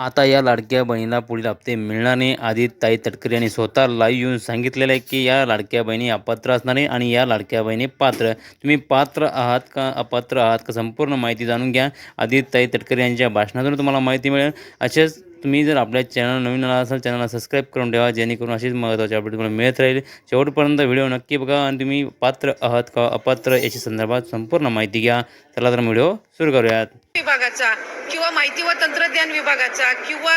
आता या लाडक्या बहिणीला पुढील हप्ते मिळणार नाही. आधी ताई तटकरे यांनी स्वतः लाईव्ह येऊन सांगितलेलं आहे की या लाडक्या बहिणी अपात्र असणार आहे आणि या लाडक्या बहिणी पात्र. तुम्ही पात्र आहात का अपात्र आहात का संपूर्ण माहिती जाणून घ्या. आधी ताई तटकरे यांच्या भाषणातून तुम्हाला माहिती मिळेल. असेच तुम्ही जर आपल्या चॅनल नवीन आला असाल चॅनलला सबस्क्राईब करून ठेवा जेणेकरून अशीच महत्त्वाची अपडेट तुम्हाला मिळत राहील. शेवटपर्यंत व्हिडिओ नक्की बघा आणि तुम्ही पात्र आहात का अपात्र याच्या संदर्भात संपूर्ण माहिती घ्या. चला तर व्हिडिओ सुरू करूयात. विभागाचा किंवा माहिती व तंत्रज्ञान विभागाचा किंवा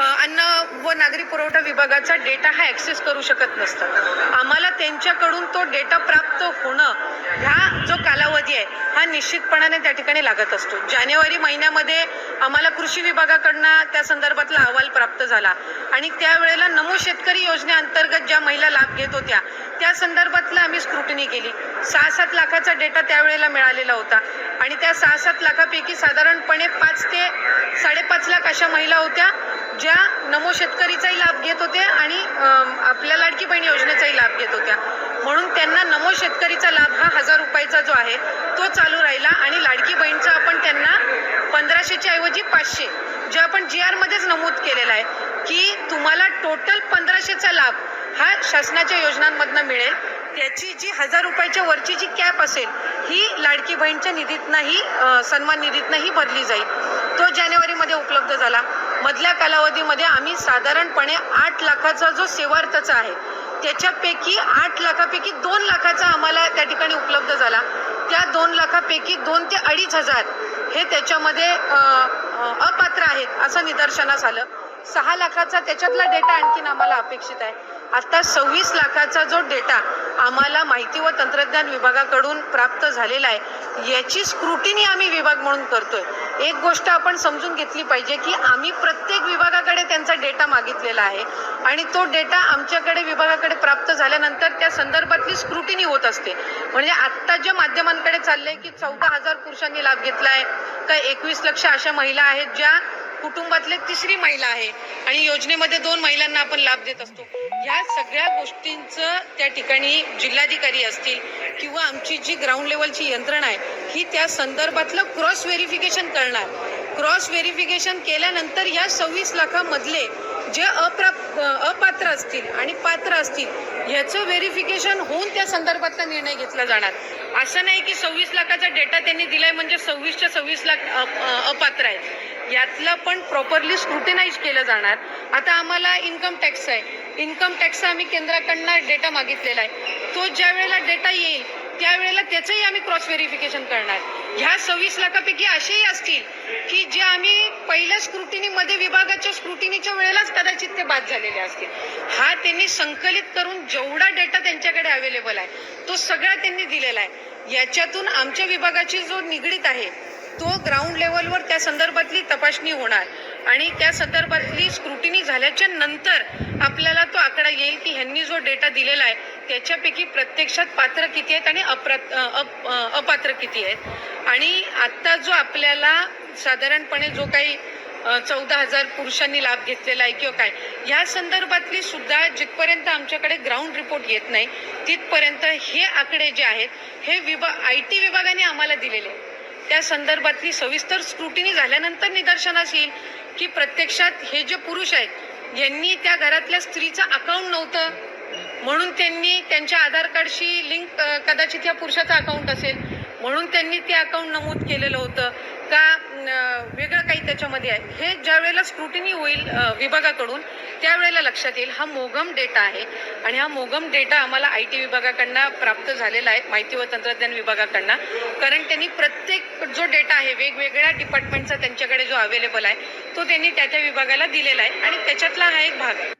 अन्न व नागरी पुरवठा विभागाचा डेटा हा ॲक्सेस करू शकत नसतात. आम्हाला त्यांच्याकडून तो डेटा प्राप्त होणं ह्या जो कालावधी आहे हा निश्चितपणाने त्या ठिकाणी लागत असतो. जानेवारी महिन्यामध्ये आम्हाला कृषी विभागाकडनं त्या संदर्भातला अहवाल प्राप्त झाला. आणि त्यावेळेला नमो शेतकरी योजनेअंतर्गत ज्या महिला लाभ होत्या. त्या संदर्भातलं आम्ही स्क्रुटनी केली. सहा सात लाखाचा डेटा त्यावेळेला मिळालेला होता. आणि त्या सहा सात लाखापैकी साधारणपणे पाच ते साडेपाच लाख अशा महिला होत्या ज्या नमो शेतकरीचाही लाभ घेत होत्या आणि आपल्या लाडकी बहीण योजनेचाही लाभ घेत होत्या. म्हणून त्यांना नमो शेतकरीचा लाभ हा हजार रुपयाचा जो आहे तो चालू राहिला आणि लाडकी बहीणचा आपण त्यांना पंधराशेच्या ऐवजी पाचशे जे आपण जी आरमध्येच नमूद केलेलं आहे की तुम्हाला टोटल पंधराशेचा लाभ हा शासनाच्या योजनांमधनं मिळेल. त्याची जी हजार रुपयाच्या वरची जी कॅप असेल ही लाडकी बहीणच्या निधीतनंही सन्मान निधीतनंही भरली जाईल. तो जानेवारीमध्ये उपलब्ध झाला. मधल्या कालावधीमध्ये आम्ही साधारणपणे आठ लाखाचा जो सेवार्थचा आहे त्याच्यापैकी आठ लाखापैकी दोन लाखाचा आम्हाला त्या ठिकाणी उपलब्ध झाला. त्या दोन लाखापैकी दोन ते अडीच हजार हे त्याच्यामध्ये अपात्र आहेत असं निदर्शनास आलं. सहा लाखाचा त्याच्यातला डेटा आणखीन आम्हाला अपेक्षित आहे. आता सव्वीस लाखाचा जो डेटा आम्हाला माहिती व तंत्रज्ञान विभागाकडून प्राप्त झालेला आहे याची स्क्रुटिनी आम्ही विभाग म्हणून करतोय. एक गोष्ट आपण समजून घेतली पाहिजे की आम्ही प्रत्येक विभागाकडे त्यांचा डेटा मागितलेला आहे आणि तो डेटा आमच्याकडे विभागाकडे प्राप्त झाल्यानंतर त्या संदर्भातली स्क्रुटिनी होत असते. म्हणजे आत्ता ज्या माध्यमांकडे चाललंय की चौदा हजार पुरुषांनी लाभ घेतला आहे का एकवीस लक्ष अशा महिला आहेत ज्या कुटुंबातले तिसरी महिला आहे आणि योजनेमध्ये दोन महिलांना आपण लाभ देत असतो. या सगळ्या गोष्टींचं त्या ठिकाणी जिल्हाधिकारी असतील किंवा आमची जी ग्राउंड लेवलची यंत्रणा आहे ही त्या संदर्भातलं क्रॉस व्हेरिफिकेशन करणार. क्रॉस व्हेरिफिकेशन केल्यानंतर या सव्वीस लाखामधले जे अप्राप अपात्र असतील आणि पात्र असतील ह्याचं व्हेरिफिकेशन होऊन त्या संदर्भातला निर्णय घेतला जाणार. असं नाही की सव्वीस लाखाचा डेटा त्यांनी दिलाय म्हणजे सव्वीसच्या सव्वीस लाख अपात्र आहेत. यातलं पण प्रॉपरली स्क्रुटिनाइज केलं जाणार. आता आम्हाला इन्कम टॅक्स आहे. इन्कम टॅक्सचा आम्ही केंद्राकडनं डेटा मागितलेला आहे. तो ज्या वेळेला डेटा येईल त्यावेळेला त्याचंही आम्ही क्रॉस व्हेरिफिकेशन करणार. ह्या सव्वीस लाखापैकी असेही असतील की जे आम्ही पहिल्या स्क्रुटिनीमध्ये विभागाच्या स्क्रुटिनीच्या वेळेलाच कदाचित ते बाद झालेले असतील. हा त्यांनी संकलित करून जेवढा डेटा त्यांच्याकडे अवेलेबल आहे तो सगळा त्यांनी दिलेला आहे. याच्यातून आमच्या विभागाची जो निगडीत आहे तो ग्राउंड लेवलवर त्या संदर्भातली तपासणी होणार आणि त्या संदर्भातली स्क्रुटिनी झाल्याच्यानंतर आपल्याला तो आकडा येईल की ह्यांनी जो डेटा दिलेला आहे त्याच्यापैकी प्रत्यक्षात पात्र किती आहेत आणि अप्रा अप- अपात्र किती आहेत आणि आत्ता जो आपल्याला साधारणपणे जो काही चौदा हजार पुरुषांनी लाभ घेतलेला आहे किंवा काय ह्या संदर्भातली सुद्धा जिथपर्यंत आमच्याकडे ग्राउंड रिपोर्ट येत नाही तिथपर्यंत हे आकडे जे आहेत हे विभाग आय टी विभागाने आम्हाला दिलेले आहेत. त्या संदर्भातली सविस्तर स्क्रुटिनी झाल्यानंतर निदर्शनास येईल की प्रत्यक्षात हे जे पुरुष आहेत यांनी त्या घरातल्या स्त्रीचं अकाउंट नव्हतं. म्हणून त्यांनी त्यांच्या आधार कार्डशी लिंक कदाचित या पुरुषाचं अकाउंट असेल. म्हणून त्यांनी ते अकाउंट नमूद केलेलं होतं. का वेगळं काही त्याच्यामध्ये आहे? हे ज्या वेळेला स्क्रुटिनी होईल विभागाकडून त्यावेळेला लक्षात येईल. हा मोगम डेटा आहे आणि हा मोगम डेटा आम्हाला आय टी विभागाकडनं प्राप्त झालेला आहे माहिती व तंत्रज्ञान विभागाकडनं. कारण त्यांनी प्रत्येक जो डेटा आहे वेगवेगळ्या डिपार्टमेंटचा त्यांच्याकडे जो अवेलेबल आहे तो त्यांनी त्या त्या विभागाला दिलेला आहे. आणि त्याच्यातला हा एक भाग. आहे